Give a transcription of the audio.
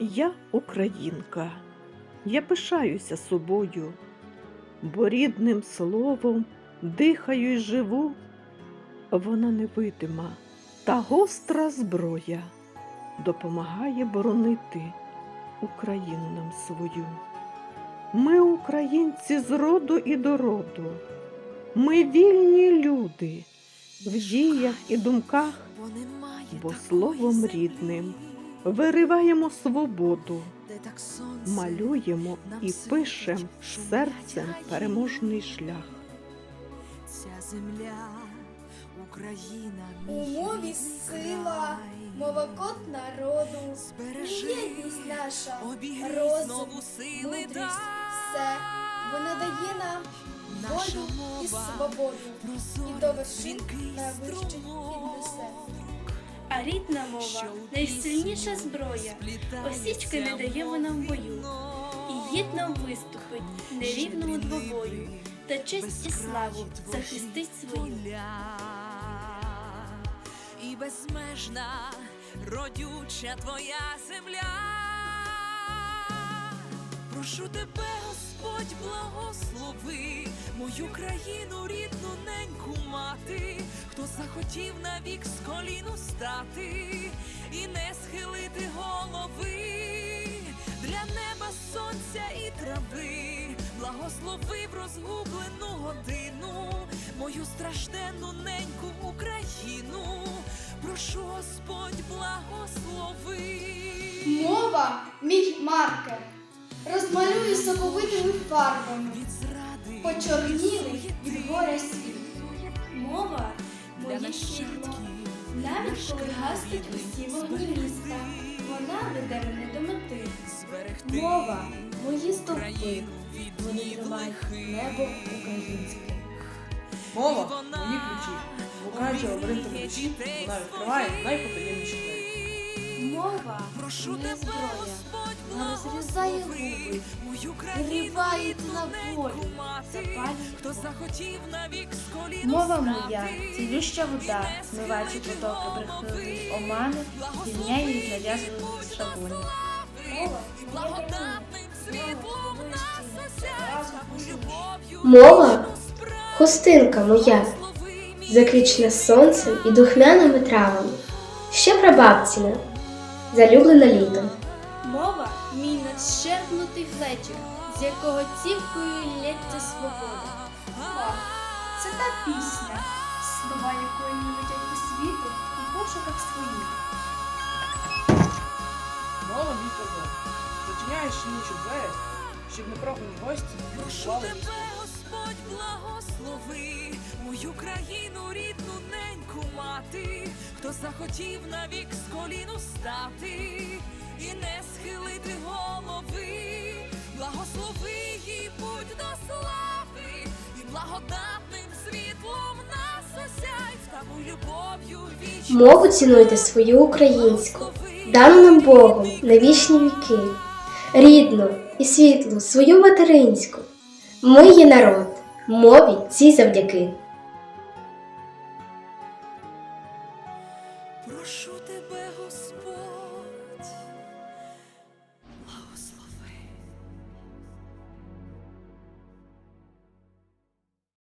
Я українка, я пишаюся собою, бо рідним словом дихаю й живу. Вона невидима та гостра зброя. Допомагає боронити Україну нам свою. Ми, українці, з роду і до роду, ми вільні люди в діях і думках, бо словом рідним вириваємо свободу, малюємо і світить, пишем серцем переможний шлях. Ця земля, Україна, У мові сила, код народу, єдність наша, розум, мудрість, все. Вона дає нам волю і свободу, і до вершин найвищих струмок. піднесе. Рідна мова найсильніша зброя. Осічки не дає вона в бою. І гідно виступить нерівному двобою, та честь і славу захистить свою. І безмежна родюча твоя земля. Прошу тебе, Господь, благослови мою країну, рідну неньку мати, хто захотів навік з коліну стати і не схилити голови для неба, сонця і трави, благослови в розгублену годину, мою стражденну неньку Україну. Прошу, Господь, благослови. Мова мій маркер. Розмалюю соковитими фарбами, від почорнілий від горя світ. Мова моє нащадків. Навіть коли гаснуть усі вогні міста, вона веде мене до мети. Мова, мої стовпи, вони тримають небо українське. Мова мої ключі. Говорити оберігає вночі, вона відкриває найпотаємніші двері. Мова не зброя, вона розрізає благослови губи, мою країну на волю, мати, запалює хто захотів навік з коліну Мова моя, цілюща вода, і змиваючи схилити потоки брехливої омани, звільняє їх нав'язаних шаблонів. Мова І благодатним світлом нас осяй, любов'ю Мова. Хустинка моя, закрічена сонцем і духмяними травами, ще прабабціна, залюблена літом. Мова мій надщерпнутий глечик, з якого цівкою лється свобода. це та пісня, слова якої не летять по світу у пошуках своїх. Мова мій козак. Зачиняєш ніч у двері, щоб непрохані гості не Прошу тебе, Господь, благослови мою країну, рідну неньку мати, хто захотів навік з коліну стати і не благодатним світлом нас осяй, тому любов'ю вічно. Мову цінуйте свою українську, дану нам Богом на вічні віки, рідну і світлу, свою материнську. Ми є народ, мові цій завдяки.